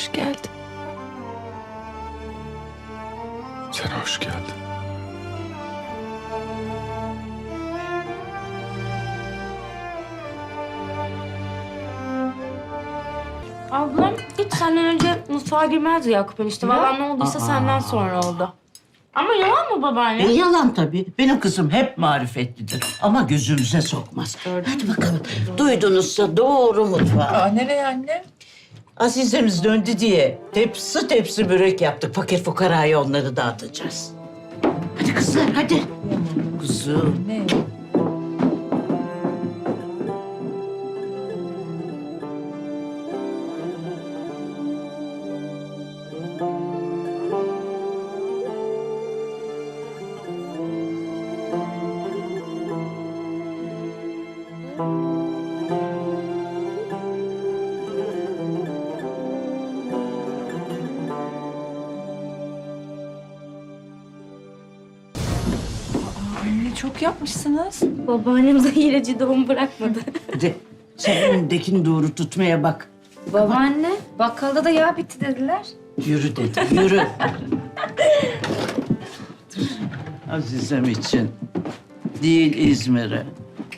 Hoş geldin. Sen hoş geldin. Ablam hiç senden önce mutfağa girmezdi Yakup enişte. Valla ne olduysa Aa. senden sonra oldu. Ama yalan mı babaanne? E, yalan tabii. Benim kızım hep marifetlidir. Ama gözümüze sokmaz. Hadi bakalım. Duydunuzsa doğru mutfağa. Aa, nereye anne? Azizemiz döndü diye tepsi tepsi börek yaptık. Fakir fukaraya onları dağıtacağız. Hadi kızlar hadi. Kuzum. Ne? Anne çok yapmışsınız. Babaannem zehireci doğum bırakmadı. Hadi. Sen önündekini doğru tutmaya bak. Babaanne, bakkalda da yağ bitti dediler. Yürü dedi, yürü. Dur. Azizem için değil İzmir'e.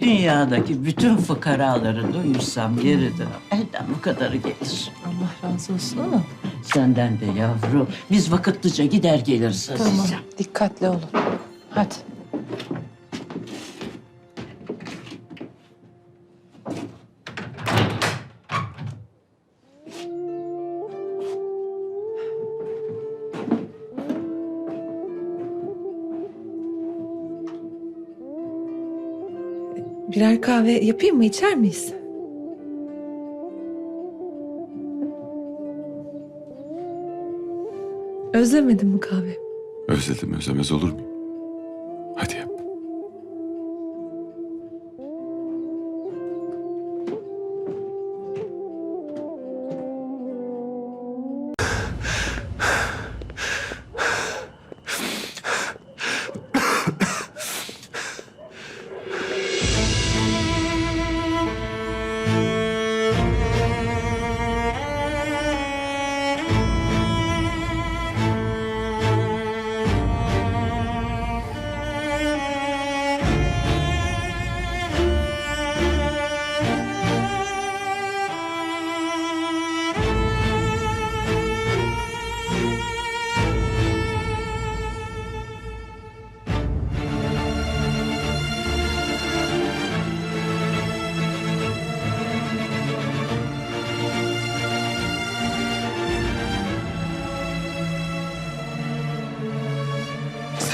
Dünyadaki bütün fıkaraları doyursam yeriden elden bu kadarı gelir. Allah razı olsun ama. Senden de yavrum. Biz vakitlice gider geliriz Azizem. Tamam. Dikkatli olun. Hadi. Birer kahve yapayım mı? İçer miyiz? Özlemedin mi kahve? Özledim özlemez olur muyum?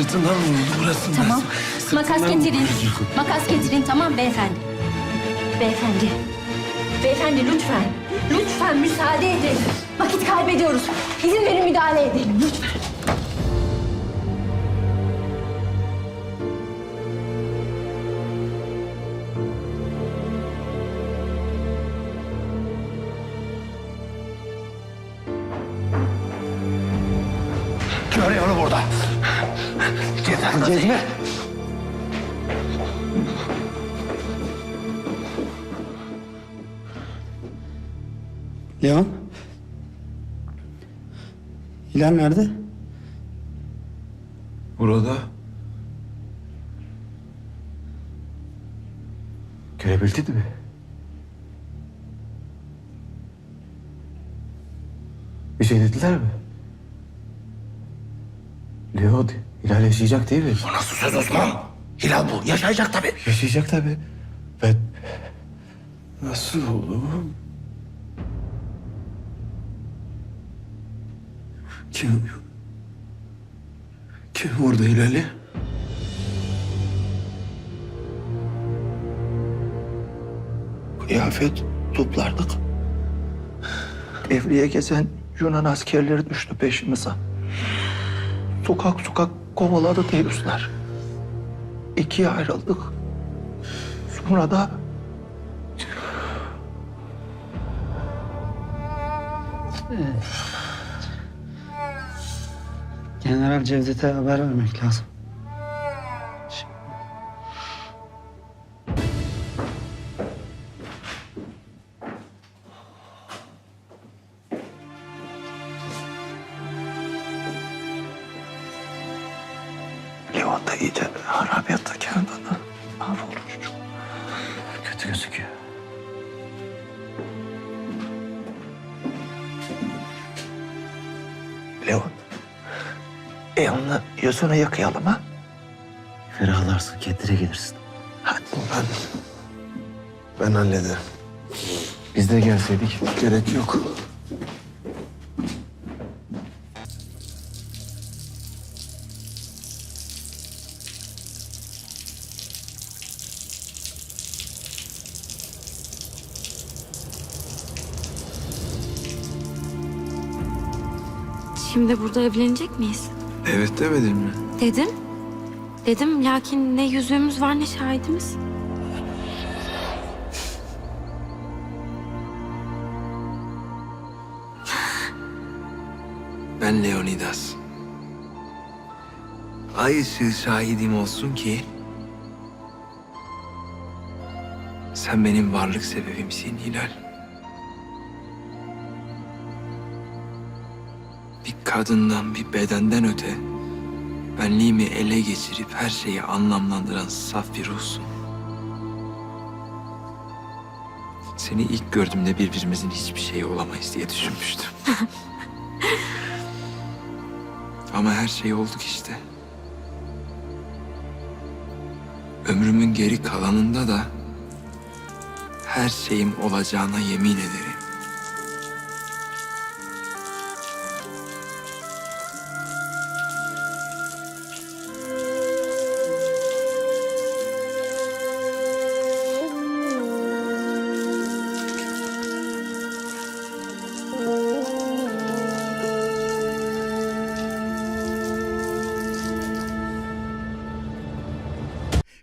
Sırtından vuruldu burası. Tamam. Makas getirin. vuruldu. Makas getirin tamam beyefendi. Beyefendi. Beyefendi lütfen. Lütfen müsaade edin. Vakit kaybediyoruz. İzin verin müdahale edelim lütfen. Görüyorum burada. Cezmi. Leon? Hilal nerede? Burada. Görebildin mi? Bir şey dediler mi? Leo, Hilal yaşayacak değil mi? O nasıl söz Osman? Hilal bu. Yaşayacak tabii. Yaşayacak tabii. Ben... Nasıl oğlum? Kim... Kim vurdu Hilal'i? Kıyafet toplardık. Evliye gezen Yunan askerleri düştü peşimize. Sokak sokak kovaladı Deuslar. İkiye ayrıldık. Sonra da General Cevdet'e haber vermek lazım. Elini yüzünü yıkayalım ha. Ferahlarsın, kendine gelirsin. Hadi. Ben... Ben hallederim. Biz de gelseydik. Gerek yok. Şimdi burada evlenecek miyiz? Evet demedin mi? Dedim. Dedim lakin ne yüzüğümüz var ne şahidimiz. Ben Leonidas. Ay ışığı şahidim olsun ki... ...sen benim varlık sebebimsin Hilal. Kadından, bir bedenden öte... ...benliğimi ele geçirip her şeyi anlamlandıran saf bir ruhsun. Seni ilk gördüğümde birbirimizin hiçbir şeyi olamayız diye düşünmüştüm. Ama her şey olduk işte. Ömrümün geri kalanında da her şeyim olacağına yemin ederim.